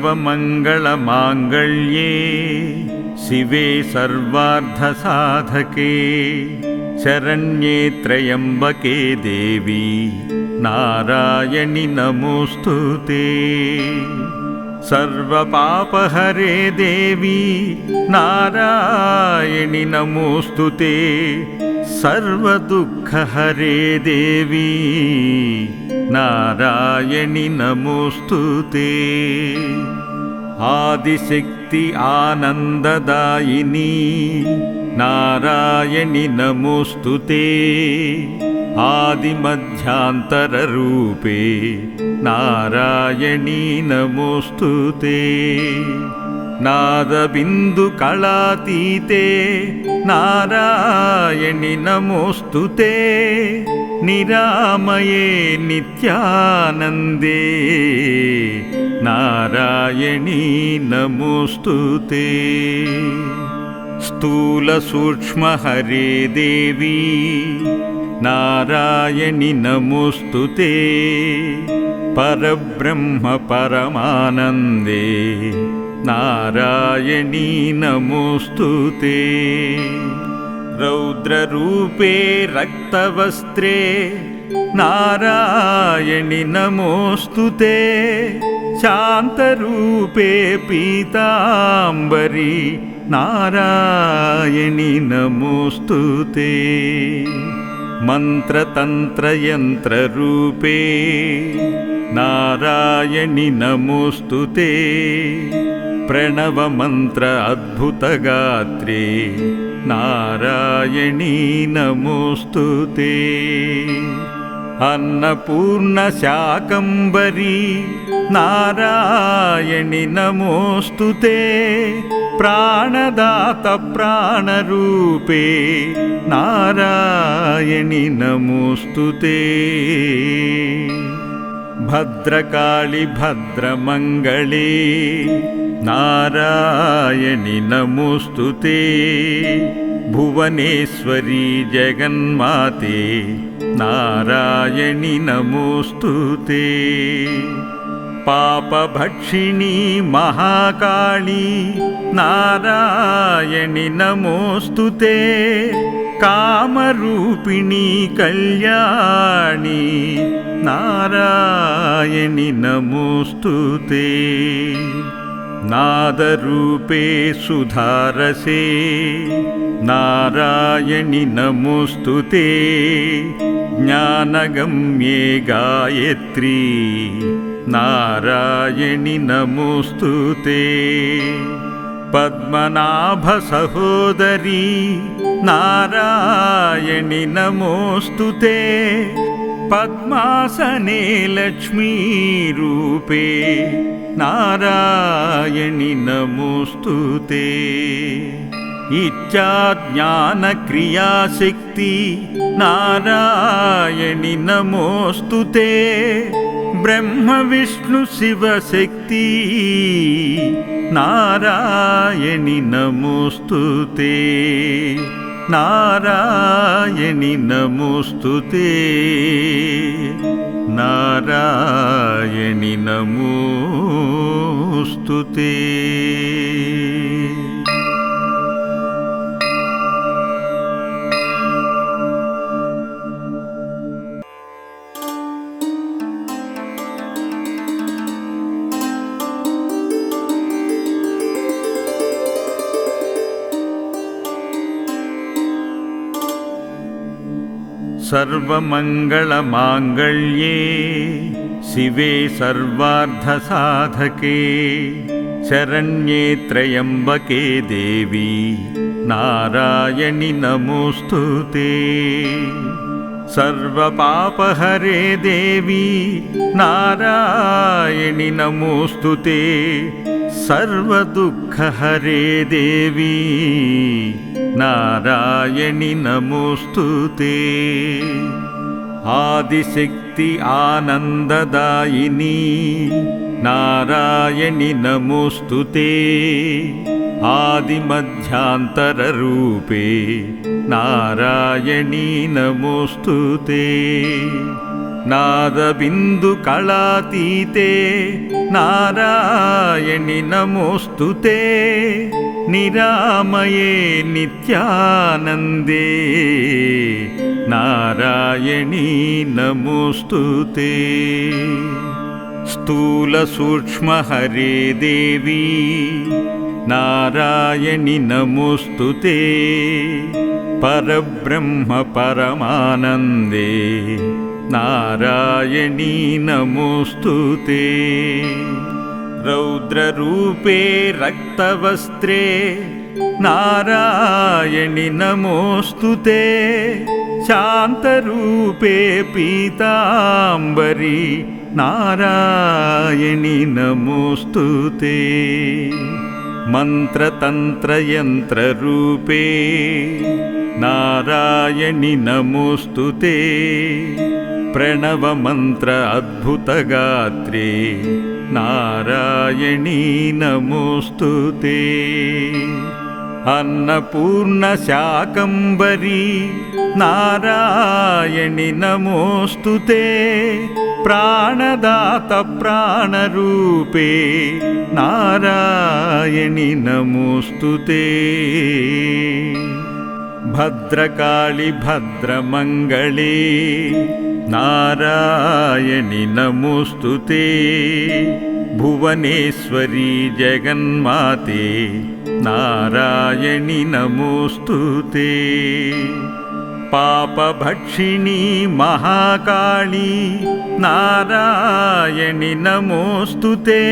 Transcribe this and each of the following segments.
सर्वमङ्गलमाङ्गल्ये शिवे सर्वार्धसाधके शरण्ये त्र्यम्बके देवी नारायणि नमोऽस्तु ते। सर्वपापहरे देवी नारायणि नमोऽस्तु ते। सर्वदुःखहरे देवी नारायणि नमोऽस्तु ते आदिशक्ति आनन्ददायिनी नारायणि नमोऽस्तु ते आदिमध्यान्तररूपे नारायणी नमोऽस्तु ते नादबिन्दुकलातीते नारायणि नमोऽस्तु ते निरामये नित्यानन्दे। नारायणी नमोऽस्तु ते। स्थूलसूक्ष्महरे देवी नारायणि नमोऽस्तु ते। परब्रह्म परमानन्दे नारायणी नमोऽस्तु ते रौद्ररूपे रक्तवस्त्रे नारायणि नमोऽस्तु ते। शान्तरूपे पीताम्बरी नारायणि नमोऽस्तु ते। मन्त्रतन्त्रयन्त्ररूपे नारायणि नमोऽस्तु ते। प्रणवमन्त्र अद्भुतगात्रे नारायणी नमोऽस्तु ते। अन्नपूर्णशाकम्बरी नारायणि नमोऽस्तु ते। प्राणदातप्राणरूपे नारायणि नमोऽस्तु ते। भद्रकाळि भद्रमङ्गले नारायणि नमोऽस्तु ते। भुवनेश्वरी जगन्माते नारायणि नमोऽस्तु ते। पापभक्षिणी महाकाली नारायणि नमोऽस्तु ते। कामरूपिणी कल्याणी नारायणि नमोऽस्तु ते नादरूपे सुधारसे। नारायणि नमोऽस्तु ते। ज्ञानगम्ये गायत्री। नारायणि नमोऽस्तु ते। पद्मनाभसहोदरी। नारायणि नमोऽस्तु ते पद्मासने लक्ष्मीरूपे नारायणि नमोऽस्तु ते। इच्छाज्ञानक्रियाशक्ति नारायणि नमोऽस्तु ते। ब्रह्मविष्णुशिवशक्ति नारायणि नमोऽस्तु ते नारायणि नमोऽस्तु ते नारायणि सर्वमङ्गलमाङ्गल्ये शिवे सर्वार्धसाधके शरण्ये त्र्यम्बके देवी नारायणि नमोऽस्तु ते। सर्वपापहरे देवी नारायणि नमोऽस्तु ते सर्वदुःखहरे देवी नारायणि नमोऽस्तु ते। आदिशक्ति आनन्ददायिनी नारायणि नमोऽस्तु ते। आदिमध्यान्तररूपे नारायणी नमोऽस्तु ते नादबिन्दुकलातीते नारायणि नमोऽस्तु ते निरामये नित्यानन्दे नारायणी नमोऽस्तु ते। स्थूलसूक्ष्महरे देवी नारायणि नमोऽस्तु ते परब्रह्म परमानन्दे नारायणी नमोऽस्तु ते रौद्ररूपे रक्तवस्त्रे नारायणि नमोऽस्तु ते शान्तरूपे पीताम्बरी नारायणि नमोऽस्तु ते मन्त्रतन्त्रयन्त्ररूपे नारायणि नमोऽस्तु ते प्रणवमन्त्र अद्भुतगात्रे। नारायणी नमोऽस्तु ते। अन्नपूर्णशाकम्बरी। नारायणि नमोऽस्तु ते। प्राणदातप्राणरूपे। नारायणि नमोऽस्तु ते। भद्रकाळि भद्रमङ्गले नारायणि नमोऽस्तु ते। भुवनेश्वरी जगन्माते नारायणि नमोऽस्तु ते। पापभक्षिणी महाकाली नारायणि नमोऽस्तु ते।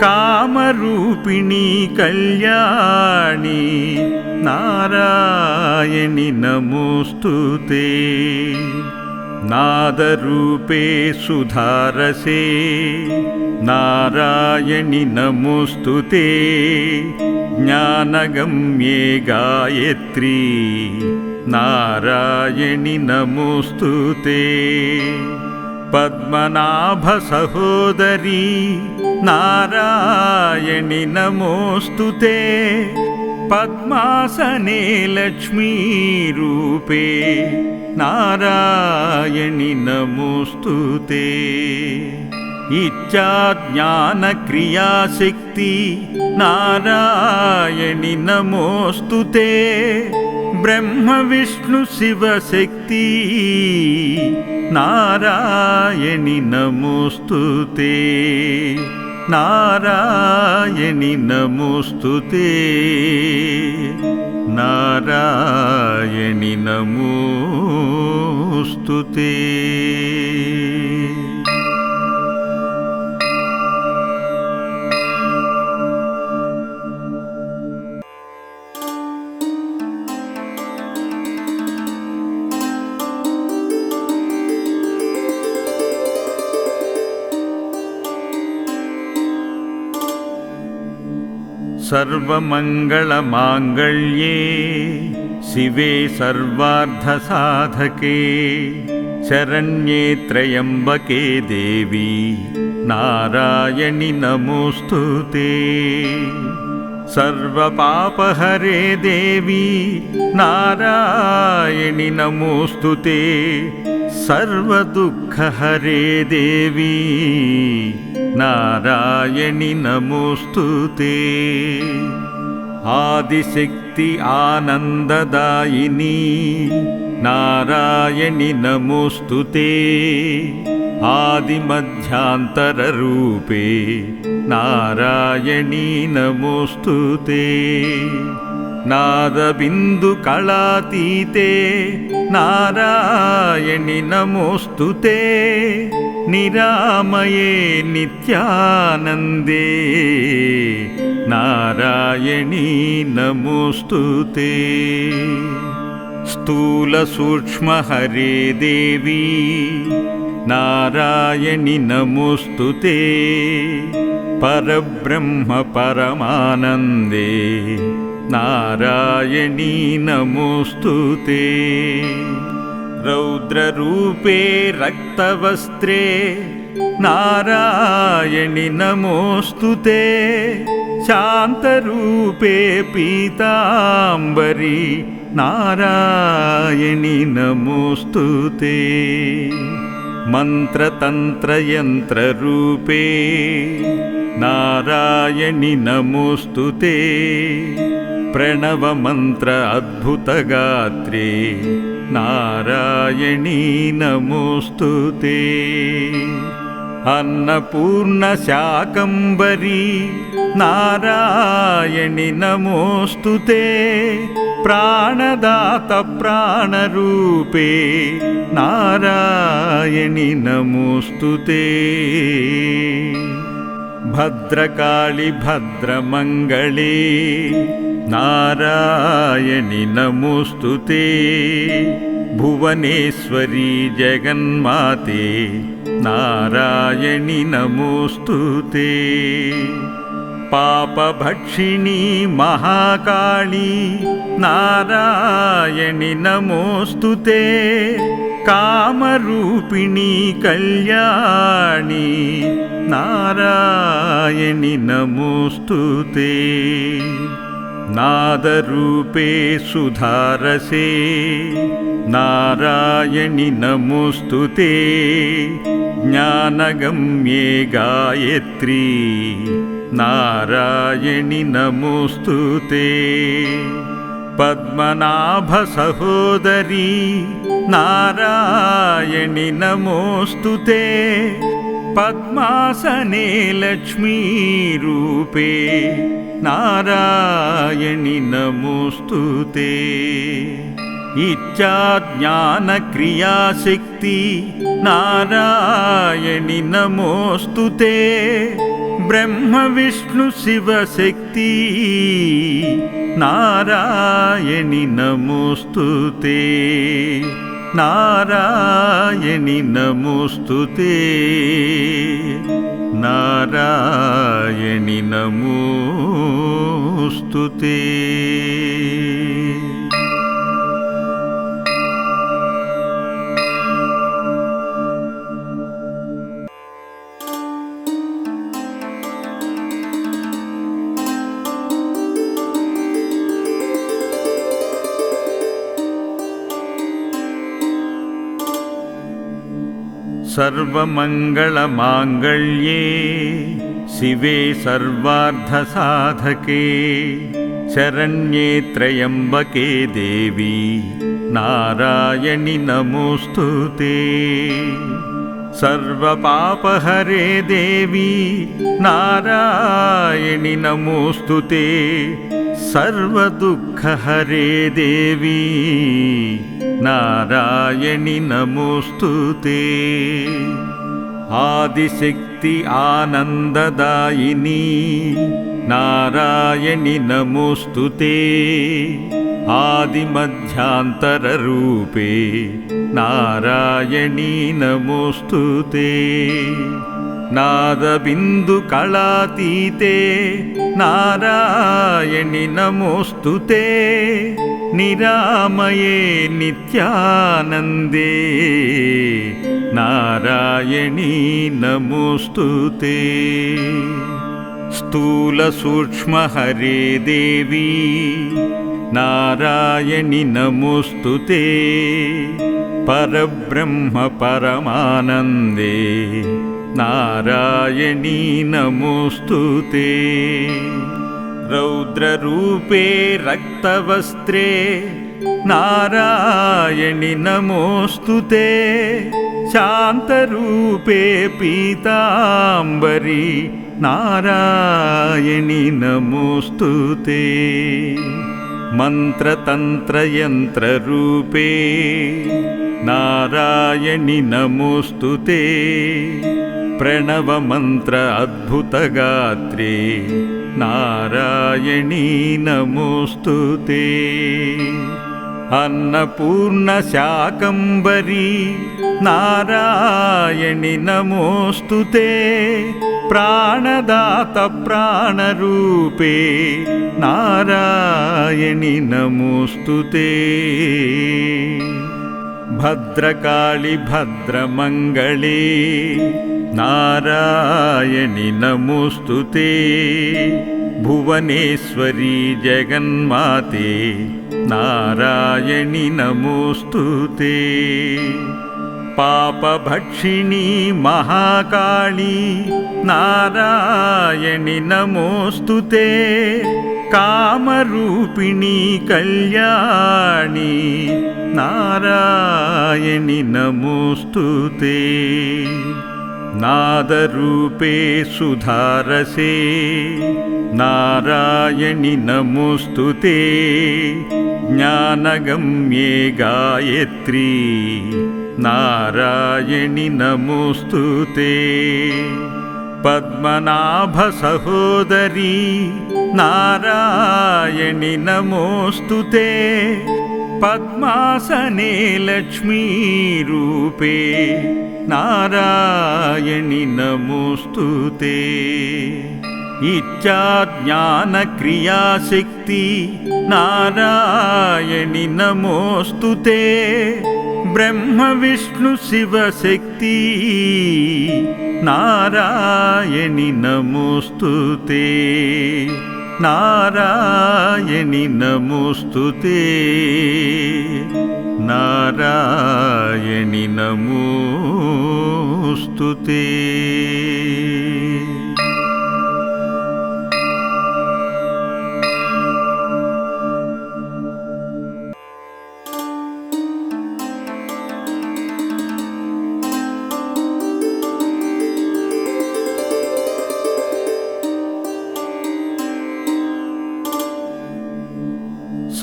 कामरूपिणी कल्याणी नारायणि नमोऽस्तु ते नादरूपे सुधारसे। नारायणि नमोऽस्तु ते। ज्ञानगम्ये गायत्री। नारायणि नमोऽस्तु ते। पद्मनाभसहोदरी। नारायणि नमोऽस्तु ते पद्मासने लक्ष्मीरूपे नारायणि नमोऽस्तु ते। इच्छाज्ञानक्रियाशक्ति नारायणि नमोऽस्तु ते। ब्रह्मविष्णुशिवशक्ति नारायणि नमोऽस्तु ते नारायणि नमोऽस्तु ते नारायणि सर्वमङ्गलमाङ्गल्ये शिवे सर्वार्धसाधके शरण्ये त्र्यम्बके देवी नारायणि नमोऽस्तु ते। सर्वपापहरे देवी नारायणि नमोऽस्तु ते। सर्वदुःखहरे देवी नारायणि नमोऽस्तु ते आदिशक्ति आनन्ददायिनी नारायणि नमोऽस्तु ते आदिमध्यान्तररूपे नारायणी नमोऽस्तु ते नादबिन्दुकलातीते नारायणि नमोऽस्तु ते निरामये नित्यानन्दे। नारायणी नमोऽस्तु ते। स्थूलसूक्ष्महरे देवी नारायणि नमोऽस्तु ते। परब्रह्म परमानन्दे नारायणी नमोऽस्तु ते रौद्ररूपे रक्तवस्त्रे नारायणि नमोऽस्तु ते। शान्तरूपे पीताम्बरी नारायणि नमोऽस्तु ते। मन्त्रतन्त्रयन्त्ररूपे नारायणि नमोऽस्तु ते प्रणवमन्त्र अद्भुतगात्रे। नारायणी नमोऽस्तु ते। अन्नपूर्णशाकम्बरी। नारायणि नमोऽस्तु ते। प्राणदातप्राणरूपे। नारायणि नमोऽस्तु ते। भद्रकाळि भद्रमङ्गले नारायणि नमोऽस्तु ते। भुवनेश्वरी जगन्माते नारायणि नमोऽस्तु ते। पापभक्षिणी महाकाली नारायणि नमोऽस्तु ते। कामरूपिणी कल्याणी नारायणि नमोऽस्तु ते नादरूपे सुधारसे। नारायणि नमोऽस्तु ते। ज्ञानगम्ये गायत्री। नारायणि नमोऽस्तु ते। पद्मनाभसहोदरी। नारायणि नमोऽस्तु ते। पद्मासने लक्ष्मीरूपे नारायणि नमोऽस्तु ते। इच्छाज्ञानक्रियाशक्ति नारायणि नमोऽस्तु ते। ब्रह्मविष्णुशिवशक्ति नारायणि नमोऽस्तु ते। नारायणि नमोऽस्तु ते नारायणि नमोऽस्तु सर्वमङ्गलमाङ्गल्ये शिवे सर्वार्धसाधके शरण्ये त्र्यम्बके देवी नारायणि नमोऽस्तु ते। सर्वपापहरे देवी नारायणि नमोऽस्तु ते। सर्वदुःखहरे देवी नारायणि नमोऽस्तु ते। आदिशक्ति आनन्ददायिनी नारायणि नमोऽस्तु ते। आदिमध्यान्तररूपे नारायणी नमोऽस्तु ते। नादबिन्दुकलातीते नारायणि नमोऽस्तु ते निरामये नित्यानन्दे। नारायणी नमोऽस्तु ते। स्थूलसूक्ष्महरे देवी नारायणि नमोऽस्तु ते। परब्रह्म परमानन्दे नारायणी नमोऽस्तु ते रौद्ररूपे रक्तवस्त्रे नारायणि नमोऽस्तु ते। शान्तरूपे पीताम्बरी नारायणि नमोऽस्तु ते। मन्त्रतन्त्रयन्त्ररूपे नारायणि नमोऽस्तु ते। प्रणवमन्त्र अद्भुतगात्रे नारायणी नमोऽस्तु ते। अन्नपूर्णशाकम्बरी नारायणि नमोऽस्तु ते। प्राणदातप्राणरूपे नारायणि नमोऽस्तु ते। भद्रकाळि भद्रमङ्गले नारायणि नमोऽस्तु ते भुवनेश्वरी जगन्माते नारायणि नमोऽस्तु ते पापभक्षिणी महाकाली नारायणि नमोऽस्तु ते कामरूपिणी कल्याणी नारायणि नमोऽस्तु ते नादरूपे सुधारसे। नारायणि नमोऽस्तु ते। ज्ञानगम्ये गायत्री। नारायणि नमोऽस्तु ते। पद्मनाभसहोदरी। नारायणि नमोऽस्तु ते। पद्मासने लक्ष्मीरूपे नारायणि नमोऽस्तु ते। इच्छाज्ञानक्रियाशक्ति नारायणि नमोऽस्तु ते। ब्रह्मविष्णुशिवशक्ति नारायणि नमोऽस्तु ते। नारायणि नमोऽस्तु ते नारायणि नमोऽस्तु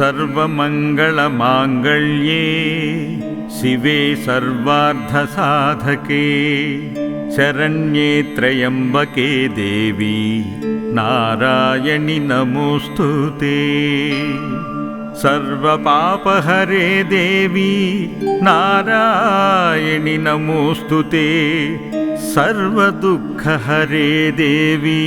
सर्वमङ्गलमाङ्गल्ये शिवे सर्वार्धसाधके शरण्ये त्र्यम्बके देवी नारायणि नमोऽस्तु ते। सर्वपापहरे देवी नारायणि नमोऽस्तु ते सर्वदुःखहरे देवी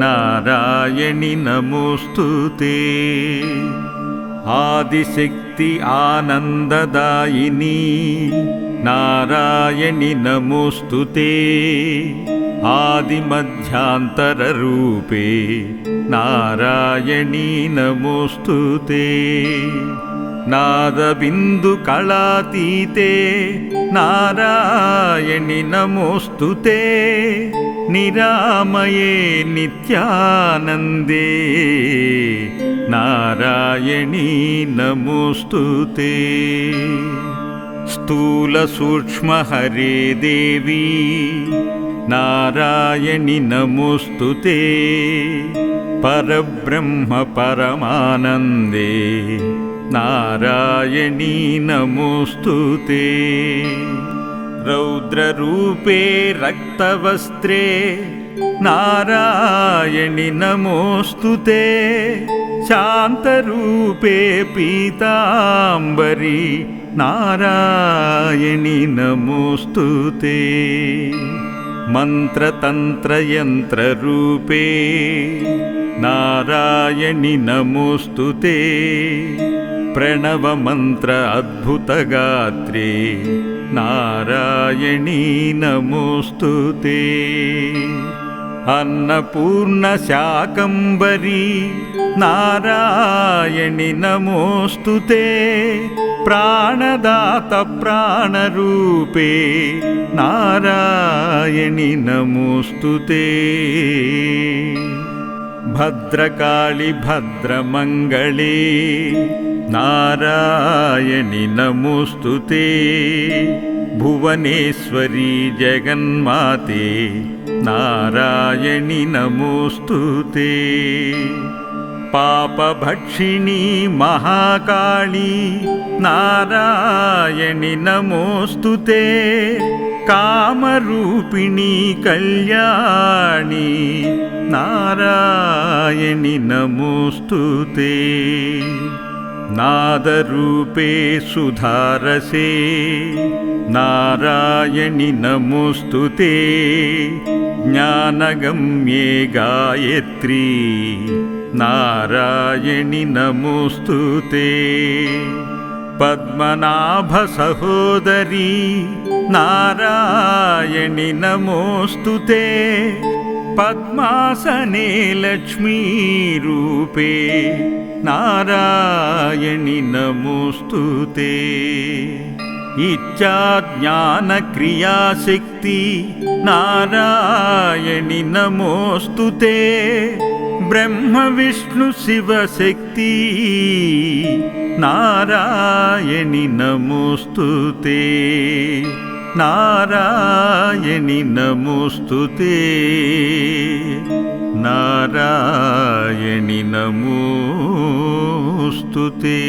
नारायणि नमोऽस्तु ते। आदिशक्ति आनन्ददायिनी नारायणि नमोऽस्तु ते। आदिमध्यान्तररूपे नारायणी नमोऽस्तु ते नादबिन्दुकलातीते नारायणि नमोऽस्तु ते निरामये नित्यानन्दे नारायणी नमोऽस्तु ते। स्थूलसूक्ष्महरे देवी नारायणि नमोऽस्तु ते परब्रह्म परमानन्दे नारायणी नमोऽस्तु ते रौद्ररूपे रक्तवस्त्रे नारायणि नमोऽस्तु ते शान्तरूपे पीताम्बरी नारायणि नमोऽस्तु ते मन्त्रतन्त्रयन्त्ररूपे नारायणि नमोऽस्तु ते प्रणवमन्त्र अद्भुतगात्रे। नारायणी नमोऽस्तु ते। अन्नपूर्णशाकम्बरी। नारायणि नमोऽस्तु ते। प्राणदातप्राणरूपे। नारायणि नमोऽस्तु ते। भद्रकाळि भद्रमङ्गले नारायणि नमोऽस्तु ते। भुवनेश्वरी जगन्माते नारायणि नमोऽस्तु ते। पापभक्षिणी महाकाली नारायणि नमोऽस्तु ते। कामरूपिणी कल्याणी नारायणि नमोऽस्तु ते नादरूपे सुधारसे। नारायणि नमोऽस्तु ते। ज्ञानगम्ये गायत्री। नारायणि नमोऽस्तु ते। पद्मनाभसहोदरी। नारायणि नमोऽस्तु ते पद्मासने लक्ष्मीरूपे नारायणि नमोऽस्तु ते। इच्छा ज्ञानक्रियाशक्ति नारायणि नमोऽस्तु ते। ब्रह्मविष्णुशिवशक्ति नारायणि नमोऽस्तु ते। నారాయణి నమోస్తుతే. నారాయణి నమోస్తుతే.